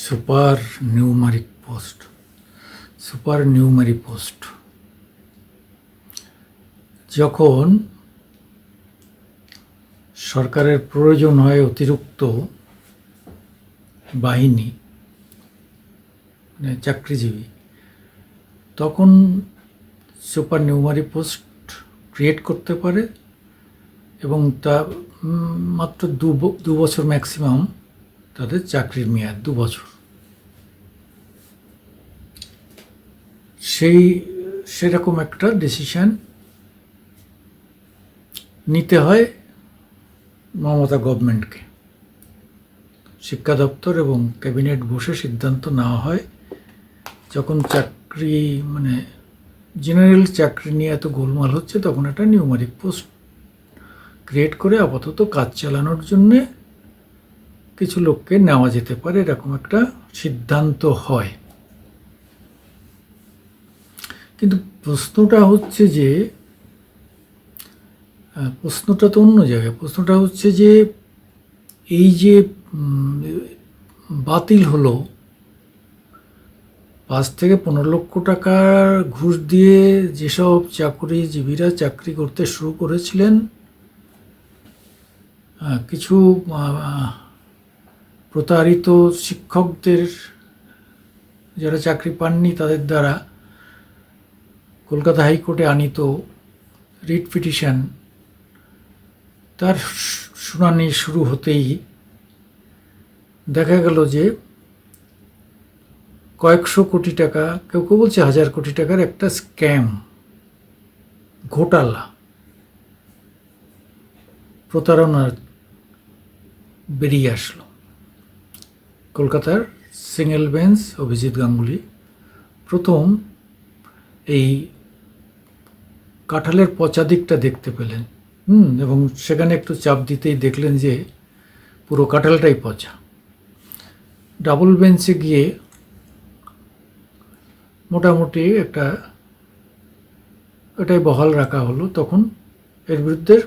Super numeric post super numeric post যখন সরকারের প্রয়োজন হয় অতিরিক্ত বাহিনী মানে চাকরিজীবী, তখন সুপার নিউমারি পোস্ট ক্রিয়েট করতে পারে এবং তা মাত্র দু বছর ম্যাক্সিমাম তাদের চাকরির মেয়াদ দু বছর। সেই, সেরকম একটা ডিসিশন নিতে হয় মমতা গভর্নমেন্টকে। শিক্ষা দপ্তর এবং ক্যাবিনেট বসে সিদ্ধান্ত নেওয়া হয় যখন চাকরি মানে জেনারেল চাকরি নিয়ে এত গোলমাল হচ্ছে তখন একটা নিউমারিক পোস্ট ক্রিয়েট করে আপাতত কাজ চালানোর জন্যে কিছু লোককে নেওয়া যেতে পারে, এরকম একটা সিদ্ধান্ত হয়। কিন্তু প্রশ্নটা হচ্ছে যে প্রশ্নটা তো অন্য জায়গায়, প্রশ্নটা হচ্ছে যে, এই যে বাতিল হলো, পাঁচ থেকে পনেরো লক্ষ টাকার ঘুষ দিয়ে যেসব চাকরিজীবীরা চাকরি করতে শুরু করেছিলেন কিছু প্রতারিত শিক্ষকদের যারা চাকরি পাননি তাদের দ্বারা কলকাতা হাইকোর্টে আনিত রিট পিটিশন তার শুনানি শুরু হতেই দেখা গেল যে কয়েকশো কোটি টাকা, কেউ কেউ বলছে হাজার কোটি টাকার একটা স্ক্যাম, ঘোটালা প্রতারণার বেরিয়ে আসলো। কলকাতার সিঙ্গেল বেঞ্চ অভিজিৎ গাঙ্গুলি। প্রথম এই কাঁঠালের পচা দিকটা দেখতে পেলেন, হুম, এবং সেখানে একটু চাপ দিতেই দেখলেন যে পুরো কাঁঠালটাই পচা। ডাবল বেঞ্চে গিয়ে মোটামুটি একটা এটাই বহাল রাখা হলো। তখন এর বিরুদ্ধে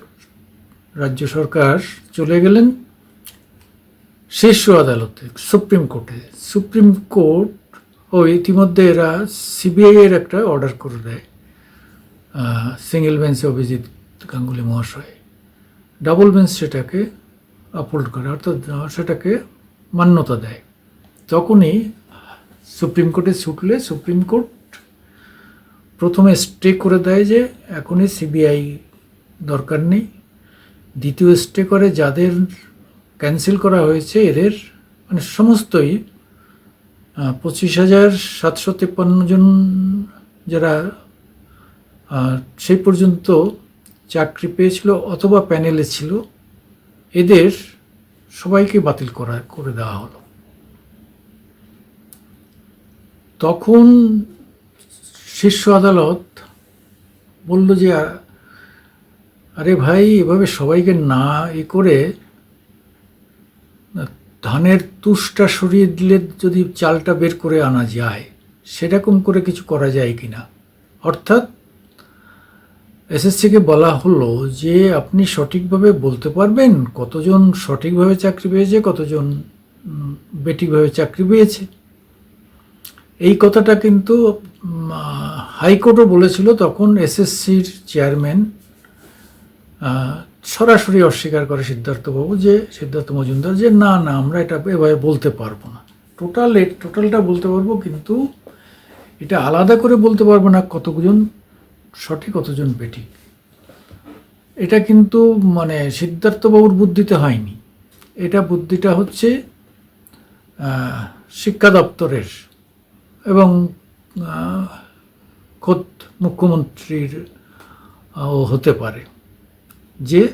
রাজ্য সরকার চলে গেলেন। শীর্ষ আদালতে, সুপ্রিম কোর্টে। সুপ্রিম কোর্ট, ও ইতিমধ্যে এরা সিবিআই এর একটা অর্ডার করে দেয় সিঙ্গেল বেঞ্চে অভিজিৎ গাঙ্গুলি মহাশয়। ডাবল বেঞ্চ সেটাকে আপহোল্ড করে, অর্থাৎ সেটাকে মান্যতা দেয়। তখনই সুপ্রিম কোর্টে ছুটলে সুপ্রিম কোর্ট প্রথমে স্টে করে দেয় যে, এখনই সিবিআই দরকার নেই। দ্বিতীয় স্টে করে, যাদের ক্যান্সেল করা হয়েছে। এদের মানে সমস্তই পঁচিশ হাজার সাতশো তেপ্পান্ন জন যারা সেই পর্যন্ত চাকরি পেয়েছিল অথবা প্যানেলে ছিল, এদের সবাইকে বাতিল করা, করে দেওয়া হলো। তখন শীর্ষ আদালত বলল যে আরে ভাই, এভাবে সবাইকে না এ করে ধানের তুষটা সরিয়ে দিলে যদি চালটা বের করে আনা যায়, সেরকম করে কিছু করা যায় কি না অর্থাৎ, এসএসসিকে বলা হলো যে আপনি সঠিকভাবে বলতে পারবেন কতজন সঠিকভাবে চাকরি পেয়েছে, কতজন বেটিকভাবে চাকরি পেয়েছে। এই কথাটা কিন্তু হাইকোর্টও বলেছিল। তখন এসএসসির চেয়ারম্যান সরাসরি অস্বীকার করে সিদ্ধার্থবাবু যে, সিদ্ধার্থ মজুমদার যে, না না, আমরা এটা এভাবে বলতে পারব না। টোটাল টোটালটা বলতে পারব, কিন্তু এটা আলাদা করে বলতে পারব না কতজন সঠিক, কতজন বেঠিক। এটা কিন্তু মানে সিদ্ধার্থবাবুর বুদ্ধিতে হয়নি। এটা বুদ্ধিটা হচ্ছে শিক্ষা দপ্তরের এবং খোদ মুখ্যমন্ত্রীর হতে পারে। যে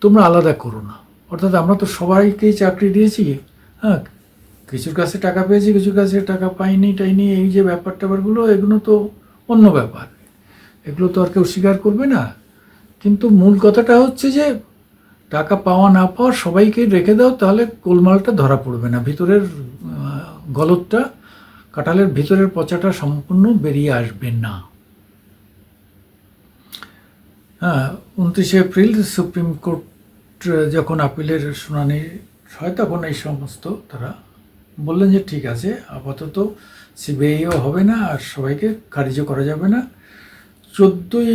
তোমরা আলাদা করো না। অর্থাৎ আমরা তো সবাইকেই চাকরি দিয়েছি। হ্যাঁ কিছুর কাছে টাকা পেয়েছি, কিছুর কাছে টাকা পাইনি, টাইনি, এই যে ব্যাপার ট্যাপারগুলো এগুলো তো অন্য ব্যাপার। এগুলো তো আর কেউ স্বীকার করবে না। কিন্তু মূল কথাটা হচ্ছে যে, টাকা পাওয়া না পাওয়া সবাইকে রেখে দাও, তাহলে গোলমালটা ধরা পড়বে না। ভিতরের গলতটা কাঁঠালের ভিতরের পচাটা সম্পূর্ণ বেরিয়ে আসবে না। হ্যাঁ উনত্রিশে এপ্রিল সুপ্রিম কোর্ট যখন আপিলের শুনানি হয়, তখন এই সমস্ত তারা বললেন যে ঠিক আছে, আপাতত সিবিআইও হবে না আর সবাইকে খারিজও করা যাবে না। চোদ্দোই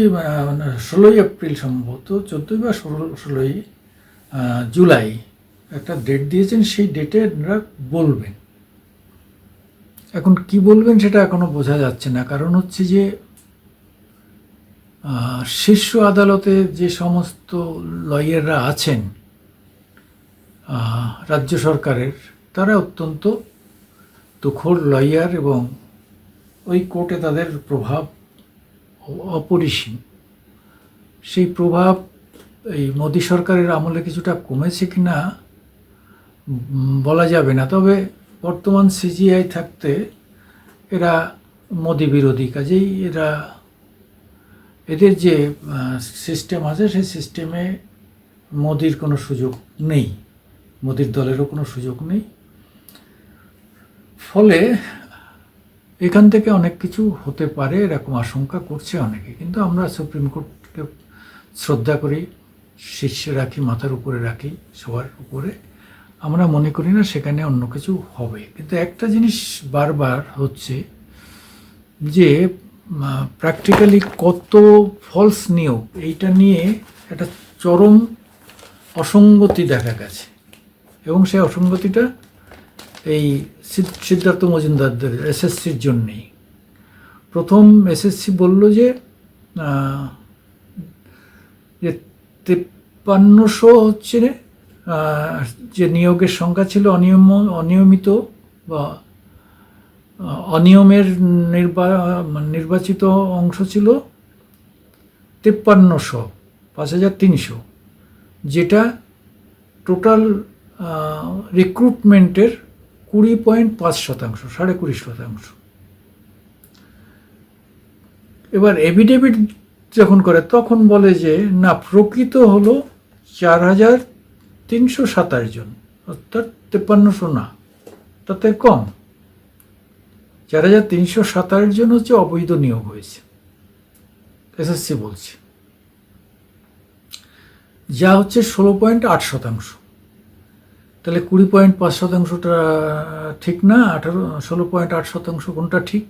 মানে ষোলোই এপ্রিল সম্ভবত, চোদ্দোই বা ষোলো, ষোলোই জুলাই একটা ডেট দিয়েছেন, সেই ডেটে ওনারা বলবেন। এখন কি বলবেন সেটা এখনও বোঝা যাচ্ছে না, কারণ হচ্ছে যে শীর্ষ আদালতে যে সমস্ত লয়াররা আছেন রাজ্য সরকারের, তারা অত্যন্ত তুখোর লয়ার এবং ওই কোর্টে তাদের প্রভাব অপরিসীম। সেই প্রভাব এই মোদী সরকারের আমলে কিছুটা কমেছে কি না বলা যাবে না, তবে বর্তমান সিজিআই থাকতে এরা মোদি বিরোধী, কাজেই এরা এদের যে সিস্টেম আছে, সেই সিস্টেমে মোদির কোনো সুযোগ নেই। মোদির দলেরও কোনো সুযোগ নেই। ফলে এখান থেকে অনেক কিছু হতে পারে, এরকম আশঙ্কা করছে অনেকে। কিন্তু আমরা সুপ্রিম কোর্টকে শ্রদ্ধা করি, শীর্ষে রাখি, মাথার উপরে রাখি, সবার উপরে। আমরা মনে করি না সেখানে অন্য কিছু হবে। কিন্তু একটা জিনিস বারবার হচ্ছে যে প্র্যাকটিক্যালি কত ফলস নিয়োগ এইটা নিয়ে একটা চরম অসঙ্গতি দেখা গেছে। এবং সেই অসঙ্গতিটা এই সিদ- সিদ্ধার্থ মজুমদারদের এসএসসির জন্যেই। প্রথম এসএসসি বলল যে যে তেপ্পান্নশো হচ্ছে যে নিয়োগের সংখ্যা ছিল অনিয়ম অনিয়মিত বা অনিয়মের নির্বা নির্বাচিত অংশ ছিল তেপ্পান্নশো, পাঁচ হাজার তিনশো, যেটা টোটাল রিক্রুটমেন্টের কুড়ি পয়েন্ট পাঁচ শতাংশ, সাড়ে কুড়ি শতাংশ। এবার এভিডেভিট যখন করে, তখন বলে যে, না, প্রকৃত হলো চার হাজার তিনশো সাতাশ জন, অর্থাৎ তেপ্পান্নশো না, তাতে কম। চার হাজার তিনশো সাতাশ জন হচ্ছে অবৈধ নিয়োগ হয়েছে এসএসসি বলছে। যা হচ্ছে ষোলো পয়েন্ট আট শতাংশ। তাহলে কুড়ি পয়েন্ট পাঁচ শতাংশটা ঠিক না? আঠারো, ষোলো পয়েন্ট আট শতাংশ কোনটা ঠিক?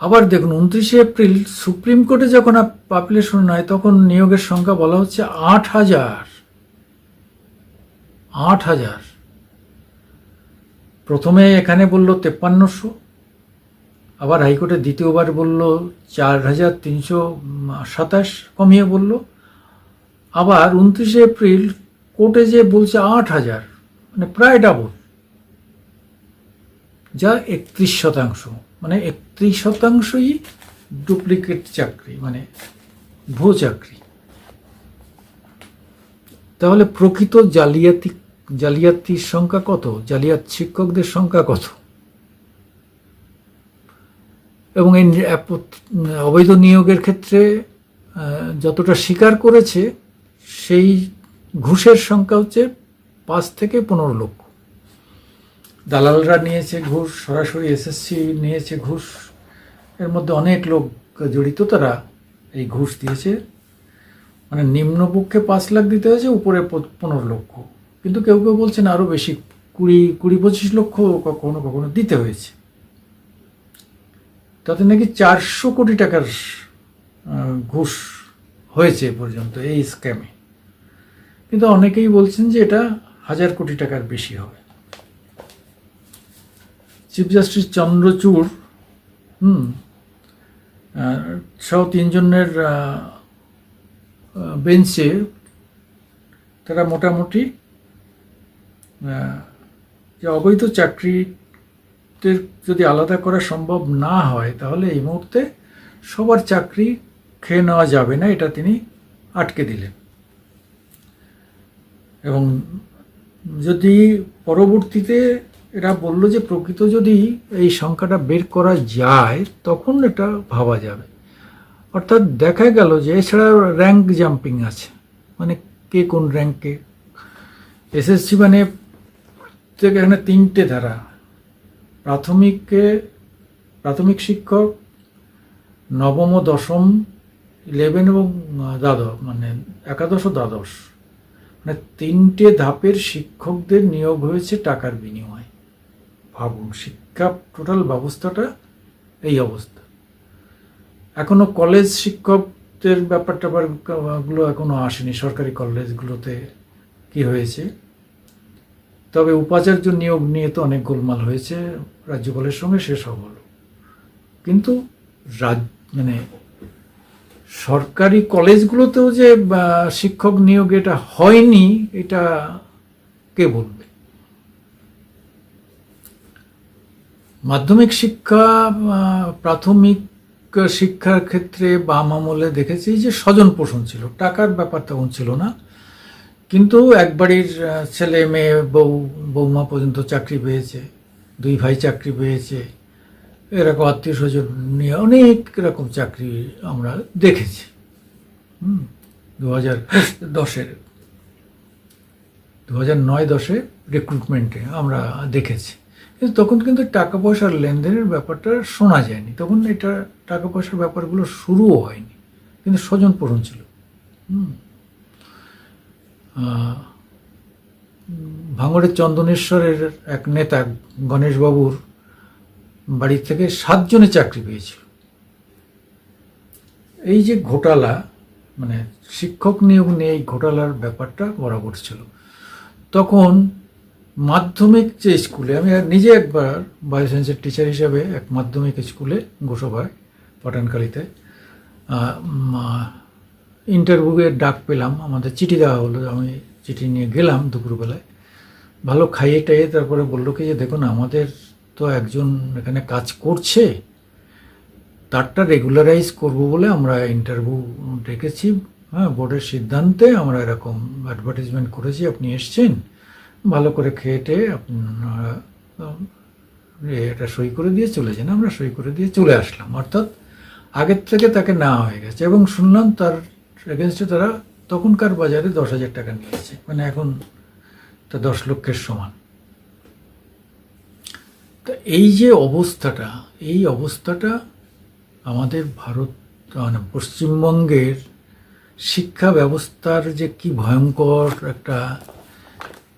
আবার দেখুন, উনত্রিশে এপ্রিল সুপ্রিম কোর্টে যখন পাপিলের শুনায় তখন নিয়োগের সংখ্যা বলা হচ্ছে আট হাজার। আট হাজার। প্রথমে এখানে বলল তেপ্পান্নশো, আবার হাইকোর্টে দ্বিতীয়বার বলল চার হাজার তিনশো সাতাশ কমিয়ে বলল। আবার উনত্রিশে এপ্রিল কোর্টে যে বলছে আট হাজার মানে প্রায় ডাবল যা একত্রিশ শতাংশ মানে একত্রিশ শতাংশই ডুপ্লিকেট চাকরি মানে ভুয়ো চাকরি। তাহলে প্রকৃত জালিয়াতি জালিয়াতির সংখ্যা কত? জালিয়াত শিক্ষকদের সংখ্যা কত? এবং এই অবৈধ নিয়োগের ক্ষেত্রে যতটা স্বীকার করেছে, সেই ঘুষের সংখ্যা হচ্ছে পাঁচ থেকে পনেরো লক্ষ। দালালরা নিয়েছে ঘুষ, সরাসরি এসএসসি নিয়েছে ঘুষ। এর মধ্যে অনেক লোক জড়িত, তারা এই ঘুষ দিয়েছে। মানে নিম্নপক্ষে পাঁচ লাখ দিতে হয়েছে, উপরে পনেরো লক্ষ। কিন্তু কেউ কেউ বলছেন আরও বেশি কুড়ি কুড়ি পঁচিশ লক্ষ কখনো কখনো দিতে হয়েছে। তাতে নাকি চারশো কোটি টাকার ঘুষ হয়েছে পর্যন্ত এই স্ক্যামে কিন্তু অনেকেই বলছেন যে এটা হাজার কোটি টাকার বেশি হবে। চিফ জাস্টিস চন্দ্রচূড়, হুম সহ তিনজনের বেঞ্চে তারা মোটামুটি যে অবৈধ চাকরিদের যদি আলাদা করা সম্ভব না হয়, তাহলে এই মুহূর্তে সবার চাকরি খেয়ে নেওয়া যাবে না, এটা তিনি আটকে দিলেন। এবং যদি পরবর্তীতে এরা বলল যে প্রকৃত যদি এই সংখ্যাটা বের করা যায়, তখন এটা ভাবা যাবে। অর্থাৎ দেখা গেল যে এছাড়া র্যাঙ্ক জাম্পিং আছে। মানে কে কোন র্যাঙ্কে এসএসসি মানে থেকে এখানে তিনটে ধারা। প্রাথমিকে, প্রাথমিক শিক্ষক, নবম ও দশম ইলেভেন এবং দ্বাদশ মানে একাদশ ও দ্বাদশ। মানে তিনটে ধাপের শিক্ষকদের নিয়োগ হয়েছে টাকার বিনিময়ে। ভাবুন, শিক্ষা টোটাল ব্যবস্থাটা এই অবস্থা। এখনও কলেজ শিক্ষকদের ব্যাপার ট্যাপারগুলো এখনও আসেনি। সরকারি কলেজগুলোতে কি হয়েছে? তবে উপাচার্য নিয়োগ নিয়ে তো অনেক গোলমাল হয়েছে, রাজ্যপালের সঙ্গে সেসব হলো। কিন্তু রাজ মানে সরকারি কলেজগুলোতেও যে শিক্ষক নিয়োগ এটা হয়নি, এটা কে বলবে? মাধ্যমিক শিক্ষা প্রাথমিক শিক্ষার ক্ষেত্রে বাম আমলে দেখেছি যে স্বজন পোষণ ছিল। টাকার ব্যাপার তখন ছিল না। কিন্তু এক বাড়ির ছেলে, মেয়ে, বউ, বৌমা পর্যন্ত চাকরি পেয়েছে, দুই ভাই চাকরি পেয়েছে, এরকম আত্মীয় স্বজন নিয়ে অনেক রকম চাকরি আমরা দেখেছি। হুম দু হাজার দশের দু হাজার নয় দশে রিক্রুটমেন্টে আমরা দেখেছি। কিন্তু তখন কিন্তু টাকা পয়সার লেনদেনের ব্যাপারটা শোনা যায়নি। তখন এটা টাকা পয়সার ব্যাপারগুলো শুরুও হয়নি। কিন্তু স্বজন পোষণ ছিল। হুম। ভাঙড়ের চন্দনেশ্বরের এক নেতা গণেশবাবুর বাড়ি থেকে সাতজনে চাকরি পেয়েছিল। এই যে ঘোটালা মানে শিক্ষক নিয়োগ নিয়ে এই ঘোটালার ব্যাপারটা বরাবর ছিল। তখন মাধ্যমিক যে স্কুলে, আমি নিজে একবার বায়োসায়েন্সের টিচার হিসাবে এক মাধ্যমিক স্কুলে গোসভায় পাঠানকালিতে ইন্টারভিউয়ের ডাক পেলাম, আমাদের চিঠি দেওয়া হলো, আমি চিঠি নিয়ে গেলাম দুপুরবেলায়। ভালো খাইয়ে টাইয়ে তারপরে বলল কি যে, দেখুন, আমাদের তো একজন এখানে কাজ করছে, তারটা রেগুলারাইজ করব বলে আমরা ইন্টারভিউ ডেকেছি। হ্যাঁ বোর্ডের সিদ্ধান্তে আমরা এরকম অ্যাডভার্টাইজমেন্ট করেছি, আপনি এসছেন, ভালো করে খেয়ে টেয়ে আপনারা এটা সই করে দিয়ে চলে যান আমরা সই করে দিয়ে চলে আসলাম। অর্থাৎ আগের থেকে তাকে না হয়ে গেছে এবং শুনলাম তার এগেনস্টে তারা তখনকার বাজারে দশ হাজার টাকা নিয়েছে মানে এখন তা দশ লক্ষের সমান। তা এই যে অবস্থাটা, এই অবস্থাটা আমাদের ভারত মানে পশ্চিমবঙ্গের শিক্ষা ব্যবস্থার যে কি ভয়ঙ্কর একটা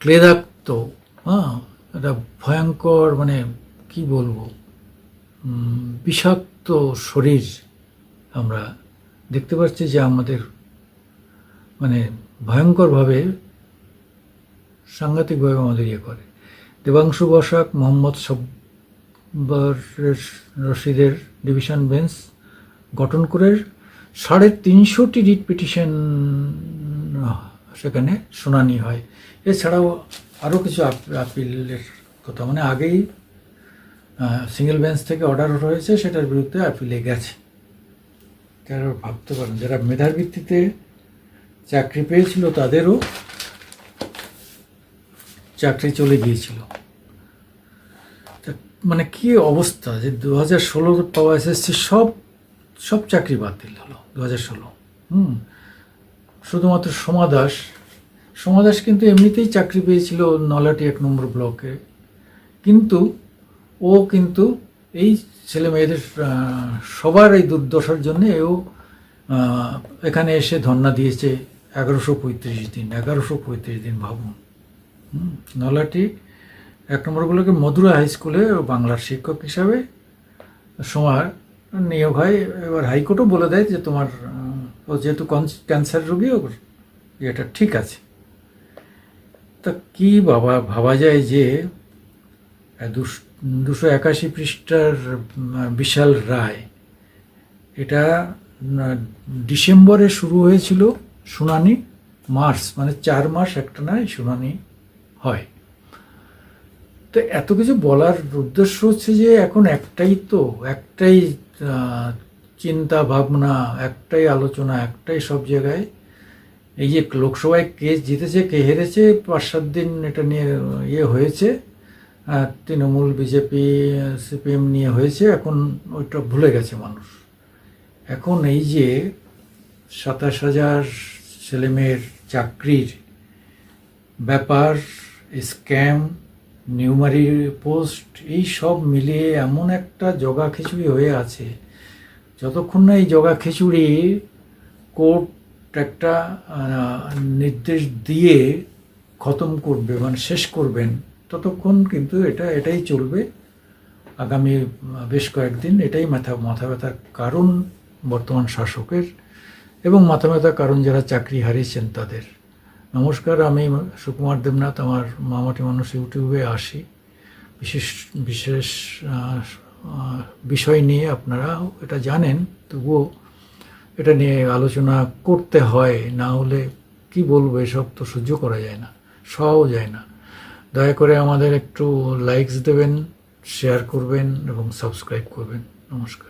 ক্লেদাক্ত হ্যাঁ? একটা ভয়ঙ্কর মানে কি বলব? বিষাক্ত শরীর আমরা দেখতে পাচ্ছি যে আমাদের মানে ভয়ঙ্করভাবে সাংঘাতিকভাবে আমাদের ইয়ে করে। দেবাংশু বসাক, মোহাম্মদ সব্বর রশিদের ডিভিশন বেঞ্চ গঠন করে সাড়ে তিনশোটি রিট পিটিশন সেখানে শুনানি হয়। এছাড়াও আরও কিছু আপ- আপিলের কথা। মানে আগেই সিঙ্গেল বেঞ্চ থেকে অর্ডার হয়েছে সেটার বিরুদ্ধে আপিলে গেছে। তারা ভাবতে পারেন, যারা মেধার ভিত্তিতে চাকরি পেয়েছিল তাদেরও চাকরি চলে গিয়েছিল। মানে কি অবস্থা যে দু হাজার ষোলো পাওয়া এসএসসি সব সব চাকরি বাতিল হলো দু হাজার ষোলো। হুম, শুধুমাত্র সমাদাস সমাদাস কিন্তু এমনিতেই চাকরি পেয়েছিল নলাটি এক নম্বর ব্লকে, কিন্তু ও কিন্তু এই ছেলে মেয়েদের সবার এই দুর্দশার জন্য এও এখানে এসে ধর্ণা দিয়েছে এগারোশো পঁয়ত্রিশ দিন, এগারোশো পঁয়ত্রিশ দিন ভাবুন। নলাটি এক নম্বরগুলোকে মধুরা হাই স্কুলে বাংলার শিক্ষক হিসাবে সময় নিয়োগ হয়। এবার হাইকোর্টও বলে দেয় যে তোমার ও যেহেতু ক্যান্সার রোগী, ওর এটা ঠিক আছে। তা কি বাবা ভাবা যায় যে দুশ- দুশো একাশি পৃষ্ঠার বিশাল রায়। এটা ডিসেম্বরে শুরু হয়েছিল শুনানি, মার্চ মানে চার মাস একটা নয় শুনানি হয়। তো এত কিছু বলার উদ্দেশ্য হচ্ছে যে এখন একটাই তো, একটাই চিন্তা ভাবনা, একটাই আলোচনা, একটাই সব জায়গায়। এই যে লোকসভায় কে জিতেছে, কে হেরেছে, পাঁচ সাত দিন এটা নিয়ে ইয়ে হয়েছে। তৃণমূল, বিজেপি, সিপিএম নিয়ে হয়েছে, এখন ওইটা ভুলে গেছে মানুষ। এখন এই যে সাতাশ হাজার ছেলেমেয়ের চাকরির ব্যাপার, স্ক্যাম, নিউমারি পোস্ট, এই সব মিলিয়ে এমন একটা জগা খিচুড়ি হয়ে আছে। যতক্ষণ না এই জগা খিচুড়ি কোর্ট একটা নির্দেশ দিয়ে খতম করবে মানে শেষ করবেন ততক্ষণ কিন্তু এটা, এটাই চলবে। আগামী বেশ কয়েকদিন এটাই মাথা মাথা ব্যথার কারণ বর্তমান শাসকের এবং মাথা ব্যথার কারণ যারা চাকরি হারিয়েছেন তাদের। নমস্কার, আমি সুকুমার দেবনাথ, আমার মামাটি মানুষ ইউটিউবে আসি। বিশেষ বিশেষ বিষয় নিয়ে আপনারা এটা জানেন, তবুও এটা নিয়ে আলোচনা করতে হয়, না হলে কি বলব, এসব তো সহ্য করা যায় না সহও যায় না। দয়া করে আমাদের একটু লাইকস দেবেন শেয়ার করবেন এবং সাবস্ক্রাইব করবেন। নমস্কার।